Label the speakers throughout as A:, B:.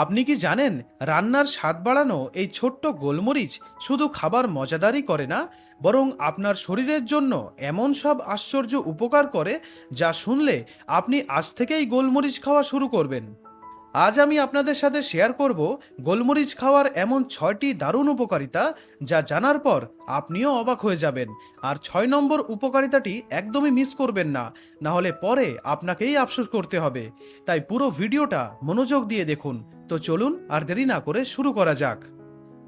A: আপনি কি জানেন, রান্নার স্বাদ বাড়ানো এই ছোট্ট গোলমরিচ শুধু খাবার মজাদারই করে না, বরং আপনার শরীরের জন্য এমন সব আশ্চর্য উপকার করে যা শুনলে আপনি আজ থেকেই গোলমরিচ খাওয়া শুরু করবেন। আজ আমি আপনাদের সাথে শেয়ার করব গোলমরিচ খাওয়ার এমন ছয়টি দারুণ উপকারিতা যা জানার পর আপনিও অবাক হয়ে যাবেন। আর ছয় নম্বর উপকারিতাটি একদমই মিস করবেন না না হলে পরে আপনাকেই আফসোস করতে হবে। তাই পুরো ভিডিওটা মনোযোগ দিয়ে দেখুন। তো চলুন আর দেরি না করে শুরু করা যাক।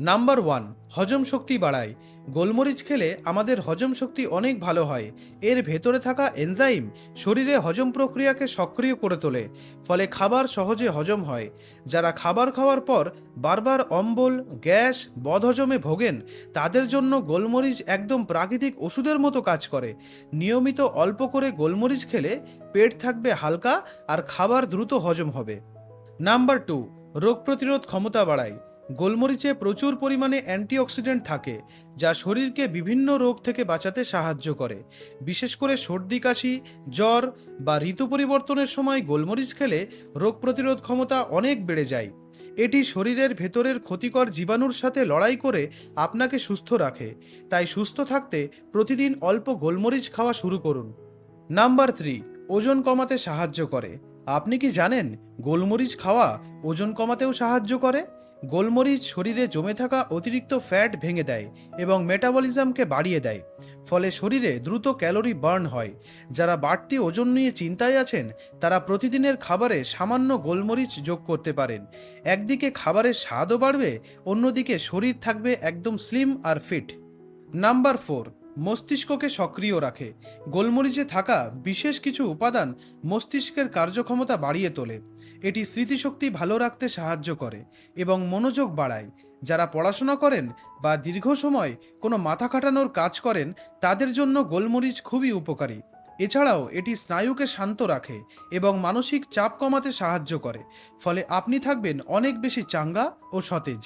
A: নাম্বার ওয়ান, হজম শক্তি বাড়ায়। গোলমরিচ খেলে আমাদের হজম শক্তি অনেক ভালো হয়। এর ভেতরে থাকা এনজাইম শরীরে হজম প্রক্রিয়াকে সক্রিয় করে তোলে, ফলে খাবার সহজে হজম হয়। যারা খাবার খাওয়ার পর বারবার অম্বল, গ্যাস, বদহজমে ভোগেন, তাদের জন্য গোলমরিচ একদম প্রাকৃতিক ওষুধের মতো কাজ করে। নিয়মিত অল্প করে গোলমরিচ খেলে পেট থাকবে হালকা আর খাবার দ্রুত হজম হবে। নাম্বার টু, রোগ প্রতিরোধ ক্ষমতা বাড়ায়। গোলমরিচে প্রচুর পরিমাণে অ্যান্টিঅক্সিডেন্ট থাকে, যা শরীরকে বিভিন্ন রোগ থেকে বাঁচাতে সাহায্য করে। বিশেষ করে সর্দি, কাশি, জ্বর বা ঋতু পরিবর্তনের সময় গোলমরিচ খেলে রোগ প্রতিরোধ ক্ষমতা অনেক বেড়ে যায়। এটি শরীরের ভেতরের ক্ষতিকর জীবাণুর সাথে লড়াই করে আপনাকে সুস্থ রাখে। তাই সুস্থ থাকতে প্রতিদিন অল্প গোলমরিচ খাওয়া শুরু করুন। নাম্বার থ্রি, ওজন কমাতে সাহায্য করে। আপনি কি জানেন গোলমরিচ খাওয়া ওজন কমাতেও সাহায্য করে? গোলমরিচ শরীরে জমে থাকা অতিরিক্ত ফ্যাট ভেঙে দেয় এবং মেটাবলিজমকে বাড়িয়ে দেয়। ফলে শরীরে দ্রুত ক্যালোরি বার্ন হয়। যারা বাড়তি ওজন নিয়ে চিন্তায় আছেন, তারা প্রতিদিনের খাবারে সামান্য গোলমরিচ যোগ করতে পারেন। একদিকে খাবারের স্বাদও বাড়বে, অন্যদিকে শরীর থাকবে একদম স্লিম আর ফিট। নাম্বার ফোর, মস্তিষ্ককে সক্রিয় রাখে। গোলমরিচে থাকা বিশেষ কিছু উপাদান মস্তিষ্কের কার্যক্ষমতা বাড়িয়ে তোলে। এটি স্মৃতিশক্তি ভালো রাখতে সাহায্য করে এবং মনোযোগ বাড়ায়। যারা পড়াশোনা করেন বা দীর্ঘ সময় কোনো মাথা খাটানোর কাজ করেন, তাদের জন্য গোলমরিচ খুবই উপকারী। এছাড়াও এটি স্নায়ুকে শান্ত রাখে এবং মানসিক চাপ কমাতে সাহায্য করে। ফলে আপনি থাকবেন অনেক বেশি চাঙ্গা ও সতেজ।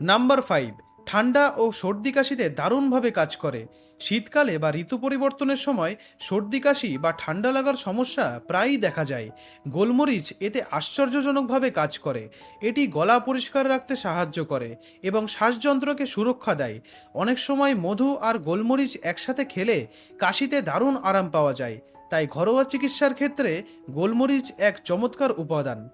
A: নাম্বার ফাইভ ঠান্ডা ও সর্দি কাশিতে দারুণভাবে কাজ করে। শীতকালে বা ঋতু পরিবর্তনের সময় সর্দি কাশি বা ঠান্ডা লাগার সমস্যা প্রায়ই দেখা যায়। গোলমরিচ এতে আশ্চর্যজনকভাবে কাজ করে। এটি গলা পরিষ্কার রাখতে সাহায্য করে এবং শ্বাসযন্ত্রকে সুরক্ষা দেয়। অনেক সময় মধু আর গোলমরিচ একসাথে খেলে কাশিতে দারুণ আরাম পাওয়া যায়। তাই ঘরোয়া চিকিৎসার ক্ষেত্রে গোলমরিচ এক চমৎকার উপাদান।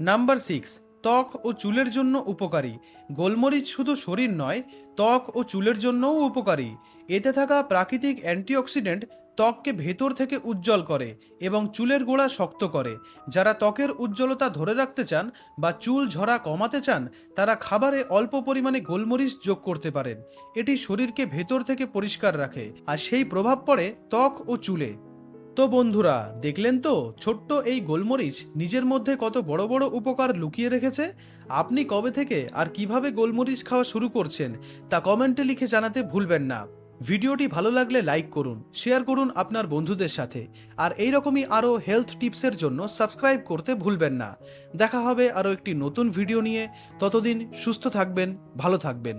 A: নাম্বার সিক্স ত্বক ও চুলের জন্য উপকারী। গোলমরিচ শুধু শরীর নয়, ত্বক ও চুলের জন্যও উপকারী। এতে থাকা প্রাকৃতিক অ্যান্টিঅক্সিডেন্ট ত্বককে ভেতর থেকে উজ্জ্বল করে এবং চুলের গোড়া শক্ত করে। যারা ত্বকের উজ্জ্বলতা ধরে রাখতে চান বা চুল ঝরা কমাতে চান, তারা খাবারে অল্প পরিমাণে গোলমরিচ যোগ করতে পারেন। এটি শরীরকে ভেতর থেকে পরিষ্কার রাখে। আর সেই প্রভাব পড়ে ত্বক ও চুলে। তো বন্ধুরা, দেখলেন তো? ছোট্ট এই গোলমরিচ নিজের মধ্যে কত বড় বড় উপকার লুকিয়ে রেখেছে? আপনি কবে থেকে আর কীভাবে গোলমরিচ খাওয়া শুরু করছেন তা কমেন্টে লিখে জানাতে ভুলবেন না। ভিডিওটি ভালো লাগলে লাইক করুন, শেয়ার করুন আপনার বন্ধুদের সাথে। আর এইরকমই আরও হেলথ টিপসের জন্য সাবস্ক্রাইব করতে ভুলবেন না। দেখা হবে আরও একটি নতুন ভিডিও নিয়ে। ততদিন সুস্থ থাকবেন, ভালো থাকবেন।